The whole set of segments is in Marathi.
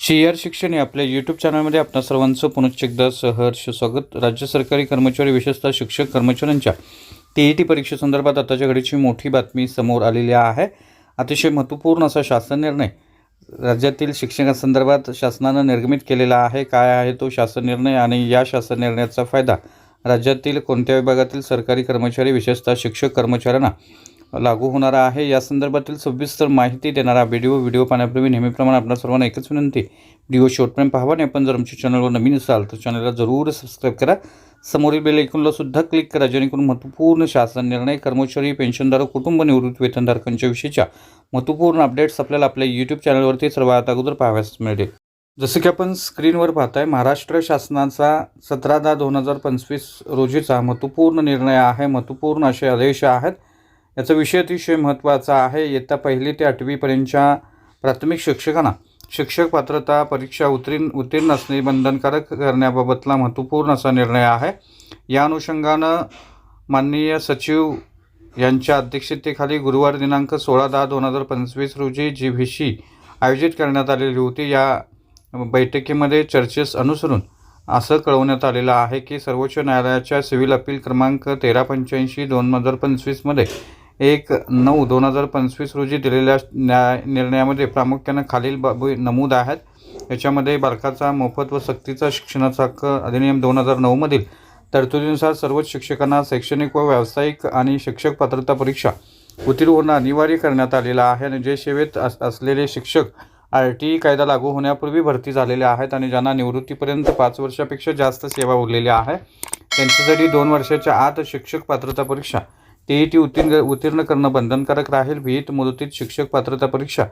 चियर शिक्षण या आपल्या यूट्यूब चॅनलमध्ये आपणा सर्वांचं पुनश्च एकदा सहर्ष स्वागत. राज्य सरकारी कर्मचारी विशेषतः शिक्षक कर्मचाऱ्यांच्या टी ई टी परीक्षेसंदर्भात आताच्या घडीची मोठी बातमी समोर आलेली आहे. अतिशय महत्त्वपूर्ण असा शासन निर्णय राज्यातील शिक्षकांसंदर्भात शासनानं निर्गमित केलेला आहे. काय आहे तो शासन निर्णय आणि या शासन निर्णयाचा फायदा? राज्यातील कोणत्या विभागातील सरकारी कर्मचारी विशेषतः शिक्षक कर्मचाऱ्यांना लागू होणारा आहे. या संदर्भातील सविस्तर माहिती देणारा व्हिडिओ व्हिडिओ पाहण्यापूर्वी नेहमीप्रमाणे आपल्या सर्वांना एकच विनंती व्हिडिओ शेवटपर्यंत पाहावा आणि आपण जर आमच्या चॅनलवर नवीन असाल तर चॅनलला जरूर सबस्क्राईब करा. समोरील बेल ऐकूनला सुद्धा क्लिक करा जेणेकरून महत्त्वपूर्ण शासन निर्णय कर्मचारी पेन्शनधारक कुटुंब निवृत्त वेतनधारकांच्या विषयीच्या महत्त्वपूर्ण अपडेट्स आपल्याला आपल्या यूट्यूब चॅनलवरती सर्वात अगोदर पाहाव्यास मिळेल. जसं की आपण स्क्रीनवर पाहताय महाराष्ट्र शासनाचा सतरा दहा दोन हजार पंचवीस रोजीचा महत्त्वपूर्ण निर्णय आहे महत्त्वपूर्ण असे आदेश आहेत. याचा विषय अतिशय महत्त्वाचा आहे. इयत्ता पहिली ते आठवीपर्यंतच्या प्राथमिक शिक्षकांना शिक्षक पात्रता परीक्षा उत्तीर्ण उत्तीर्ण असणे बंधनकारक करण्याबाबतला महत्त्वपूर्ण असा निर्णय आहे. या अनुषंगानं माननीय सचिव यांच्या अध्यक्षतेखाली गुरुवार दिनांक सोळा दहा दोन हजार पंचवीस रोजी जी व्ही आयोजित करण्यात आलेली होती. या बैठकीमध्ये चर्चेस अनुसरून असं कळवण्यात आलेलं आहे की सर्वोच्च न्यायालयाच्या सिव्हिल अपील क्रमांक तेरा पंच्याऐंशी दोन हजार पंचवीसमध्ये एक नऊ दोन हजार पंचवीस रोजी दिलेल्या न्याय निर्णयामध्ये प्रामुख्यानं खालील बाबी नमूद आहेत. याच्यामध्ये बालकाचा मोफत व सक्तीचा शिक्षणाचा हक्क अधिनियम दोन हजार नऊमधील तरतुदीनुसार सर्वच शिक्षकांना शैक्षणिक व व्यावसायिक आणि शिक्षक पात्रता परीक्षा उत्तीर्ण होणं अनिवार्य करण्यात आलेलं आहे आणि जे सेवेत अस असलेले शिक्षक आर टी ई कायदा लागू होण्यापूर्वी भरती झालेले आहेत आणि ज्यांना निवृत्तीपर्यंत पाच वर्षापेक्षा जास्त सेवा उरलेल्या आहे त्यांच्यासाठी दोन वर्षाच्या आत शिक्षक पात्रता परीक्षा टी ई टी उत्तीर्ण उत्तीर्ण करणं बंधनकारक राहील. विहित मुदतीत शिक्षक पात्रता परीक्षा.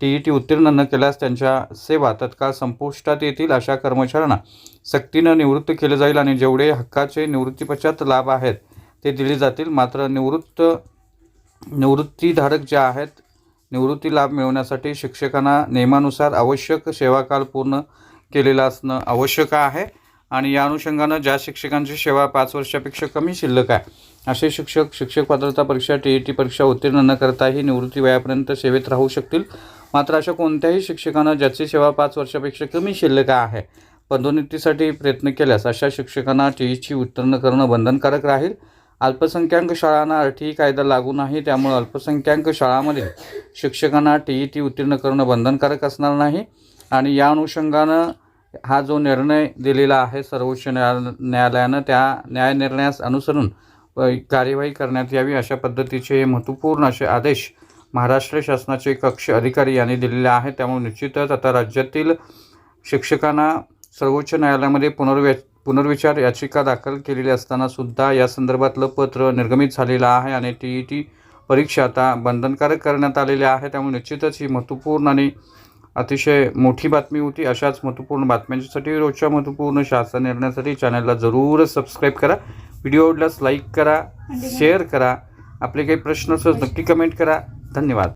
टी ई टी उत्तीर्ण न केल्यास त्यांच्या सेवा तत्काळ संपुष्टात येतील अशा कर्मचाऱ्यांना सक्तीनं निवृत्त केलं जाईल आणि जेवढे हक्काचे निवृत्तीपश्चात लाभ आहेत ते दिले जातील. मात्र निवृत्त निवृत्तीधारक जे आहेत निवृत्ती लाभ मिळवण्यासाठी शिक्षकांना नियमानुसार आवश्यक सेवाकाल पूर्ण केलेला असणं आवश्यक आहे. आणि या अनुषंगानं ज्या शिक्षकांची सेवा पाच वर्षापेक्षा कमी शिल्लक आहे असे शिक्षक शिक्षक पात्रता परीक्षा टी ई टी परीक्षा उत्तीर्ण न करताही निवृत्ती वयापर्यंत सेवेत राहू शकतील. मात्र अशा कोणत्याही शिक्षकानं ज्याची सेवा पाच वर्षापेक्षा कमी शिल्लक आहे पदोन्नतीसाठी प्रयत्न केल्यास अशा शिक्षकांना टी ईची उत्तीर्ण करणं बंधनकारक राहील. अल्पसंख्याक शाळांना आरटीई कायदा लागू नाही त्यामुळे अल्पसंख्याक शाळांमध्ये शिक्षकांना टी ई टी उत्तीर्ण करणं बंधनकारक असणार नाही. आणि या अनुषंगानं हा जो निर्णय दिलेला आहे सर्वोच्च न्यायाल न्यायालयानं त्या न्याय निर्णयास अनुसरून कार्यवाही करण्यात यावी अशा पद्धतीचे हे महत्त्वपूर्ण असे आदेश महाराष्ट्र शासनाचे कक्ष अधिकारी यांनी दिलेले आहेत. त्यामुळे निश्चितच आता राज्यातील शिक्षकांना सर्वोच्च न्यायालयामध्ये पुनर्वि पुनर्विचार याचिका दाखल केलेली असताना सुद्धा या संदर्भातलं पत्र निर्गमित झालेलं आहे आणि टी ई टी परीक्षा आता बंधनकारक करण्यात आलेल्या आहे त्यामुळे निश्चितच ही महत्त्वपूर्ण आणि अतिशय मोठी बातमी होती. अशाच महत्त्वपूर्ण बातम्यांसाठी रोजच्या महत्त्वपूर्ण शासन निर्णयासाठी चॅनलला जरूर सबस्क्राईब करा. व्हिडिओ आवडल्यास लाईक करा शेअर करा. आपले काही प्रश्न असल्यास नक्की कमेंट करा. धन्यवाद.